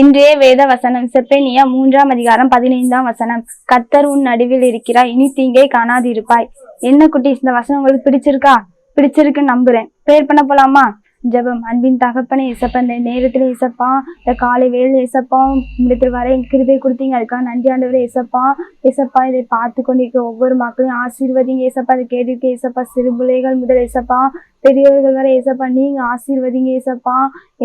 இன்றைய வேத வசனம் செப்பேனியா மூன்றாம் அதிகாரம் பதினைந்தாம் வசனம். கத்தர் உன் நடுவில் இருக்கிறாய் இனி தீங்கை காணாதிருப்பாய். என்ன குட்டி இந்த வசனம் உங்களுக்கு பிடிச்சிருக்கா? பிடிச்சிருக்குன்னு நம்புறேன். பேர் பண்ண போலாமா? ஜபம். அன்பின் தகப்பனை இசப்பா இந்த நேரத்தில் இசப்பா இந்த காலை வேலை இசப்பா முடித்து வர என் கிருபை கொடுத்தீங்க. அதுக்காக நன்றி ஆண்டவரை இசப்பா. இசப்பா இதை பார்த்து கொண்டிருக்க ஒவ்வொரு மக்களையும் ஆசீர்வதிங்க. இசப்பா அதை கேட்டிருக்க இசப்பா சிறு முதல் இசப்பா. பெரியவர்கள் வர ஏசப்பா நீங்க ஆசீர்வதிங்க ஏசப்பா.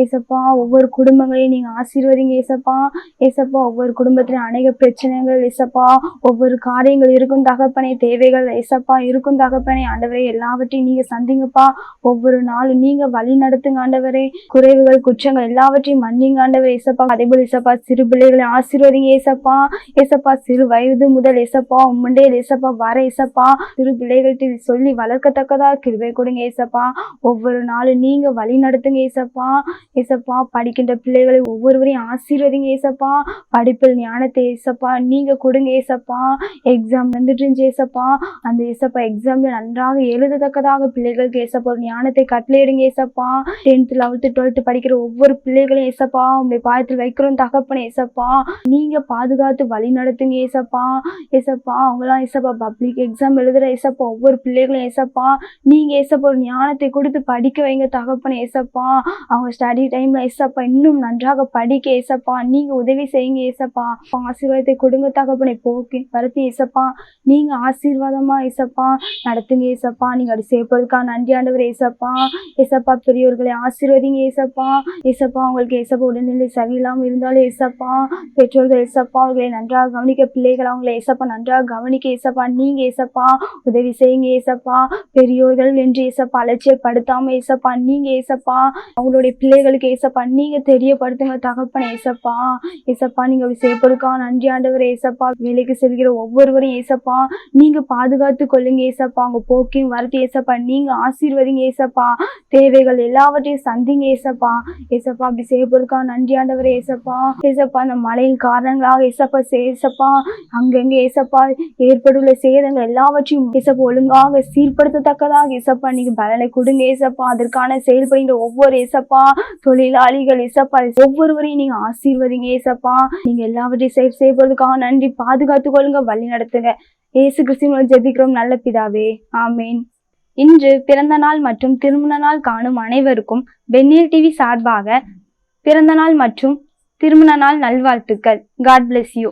ஏசப்பா ஒவ்வொரு குடும்பங்களையும் நீங்க ஆசீர்வதிங்க ஏசப்பா. ஏசப்பா ஒவ்வொரு குடும்பத்திலும் அநேக பிரச்சனைகள் ஏசப்பா. ஒவ்வொரு காரியங்கள் இருக்கும் தகப்பனை தேவைகள் ஏசப்பா இருக்கும் தகப்பனை. ஆண்டவரே எல்லாவற்றையும் நீங்க சந்திங்கப்பா. ஒவ்வொரு நாளும் நீங்க வழி நடத்துங்க ஆண்டவரே. குறைவுகள் குற்றங்கள் எல்லாவற்றையும் மன்னிங்க ஆண்டவர் ஏசப்பா. அதேபோல் ஏசப்பா சிறு பிள்ளைகளை ஆசீர்வதிங்க ஏசப்பா. ஏசப்பா சிறு வயது முதல் ஏசப்பா. உம்முண்டே ஏசப்பா வர ஏசப்பா. சிறு பிள்ளைகள்கிட்ட சொல்லி வளர்க்கத்தக்கதா கிருபை கொடுங்க ஏசப்பா. ஒவ்வொரு நாளும் நீங்க வழி நடத்துங்க ஏசப்பா. ஏசப்பா படிக்கின்ற பிள்ளைகளை ஒவ்வொருவரையும் ஆசீர்வதிங்க ஏசப்பா. படிப்பில் ஞானத்தை ஏசப்பா நீங்க கொடுங்க ஏசப்பா. எக்ஸாம் வந்துட்டு இருந்துச்சு ஏசப்பா. அந்த ஏசப்பா எக்ஸாம்ல நன்றாக எழுதத்தக்கதாக பிள்ளைகளுக்கு ஏசப்பா ஒரு ஞானத்தை கட்டளையிடுங்க ஏசப்பா. டென்த் லெவல்த்து டுவெல்த்து படிக்கிற ஒவ்வொரு பிள்ளைகளையும் ஏசப்பா உங்களுடைய பாயத்தில் வைக்கிறோம் தகப்பன ஏசப்பா. நீங்க பாதுகாத்து வழி நடத்துங்க ஏசப்பா. ஏசப்பா அவங்களாம் ஏசப்பா பப்ளிக் எக்ஸாம் எழுதுற ஏசப்பா ஒவ்வொரு பிள்ளைகளும் ஏசப்பா. நீங்க ஏசப்பா ஒரு ஞானத்தை கொடுத்து படிக்க வைங்க தகப்பனை ஏசப்பா. அவங்க ஸ்டடி டைம்ல ஏசப்பா இன்னும் நன்றாக படிக்க ஏசப்பா. நீங்க உதவி செய்யுங்க ஏசப்பா. ஆசீர்வாதத்தை கொடுங்க தகப்பனை. போக்கி வரத்தி ஏசப்பா. நீங்க ஆசீர்வாதமா ஏசப்பா. நடத்துங்க ஏசப்பா. நீங்க அப்படி சேர்ப்பதற்காக நன்றி ஆண்டவர் ஏசப்பா. ஏசப்பா பெரியவர்களை ஆசீர்வதிங்க ஏசப்பா. ஏசப்பா அவங்களுக்கு ஏசப்பா உடல்நிலை சரியில்லாமல் இருந்தாலும் ஏசப்பா. பெற்றோர்கள் ஏசப்பா அவர்களை நன்றாக கவனிக்க பிள்ளைகள் அவங்களை ஏசப்பா நன்றாக கவனிக்க ஏசப்பா. நீங்க ஏசப்பா உதவி செய்யுங்க ஏசப்பா. பெரியோர்கள் என்று ஏசப்பா அலட்சியப்படுத்தாம ஏசப்பா நீங்க ஏசப்பா அவங்களுடைய பிள்ளைகளுக்கு ஏசப்பா நீங்க தெரியப்படுத்துங்க தகப்பன ஏசப்பா. ஏசப்பா நீங்க அப்படி செய்யப்படுக்கா நன்றி ஆண்டவர் ஏசப்பா. வேலைக்கு செல்கிற ஒவ்வொருவரும் ஏசப்பா நீங்க பாதுகாத்து கொள்ளுங்க ஏசப்பா. அவங்க போக்கையும் வரத்து ஏசப்பா. நீங்க ஆசீர்வதிங்க ஏசப்பா. தேவைகள் எல்லாவற்றையும் சந்திங்க ஏசப்பா. ஏசப்பா அப்படி செய்யப்படுக்கா நன்றி ஆண்டவர் ஏசப்பா. ஏசப்பா அந்த மழையின் காரணங்களாக ஏசப்பா ஏசப்பா அங்கங்க ஏசப்பா ஏற்பட்டுள்ள சேதங்கள் எல்லாவற்றையும் ஏசப்பா ஒழுங்காக சீர்படுத்தத்தக்கதாக ஏசப்பா நீங்க பலனை கொடுங்க ஏசப்பா. அதற்கான செயல்படுகிற ஒவ்வொரு ஏசப்பா தொழிலாளிகள் ஏசப்பா. ஒவ்வொருவரையும் நீங்க ஆசீர்வதிங்க ஏசப்பா. நீங்க எல்லாவற்றையும் செயல் செய்வதற்காக நன்றி. பாதுகாத்துக் கொள்ளுங்க வழி நடத்துங்க. ஏசு கிறிஸ்துவின் ஜெபிக்கிறோம் நல்ல பிதாவே. ஆமேன். இன்று பிறந்த நாள் மற்றும் திருமண நாள் காணும் அனைவருக்கும் வெந்நீர் டிவி சார்பாக பிறந்த நாள் மற்றும் திருமண நாள் நல்வாழ்த்துக்கள். God bless you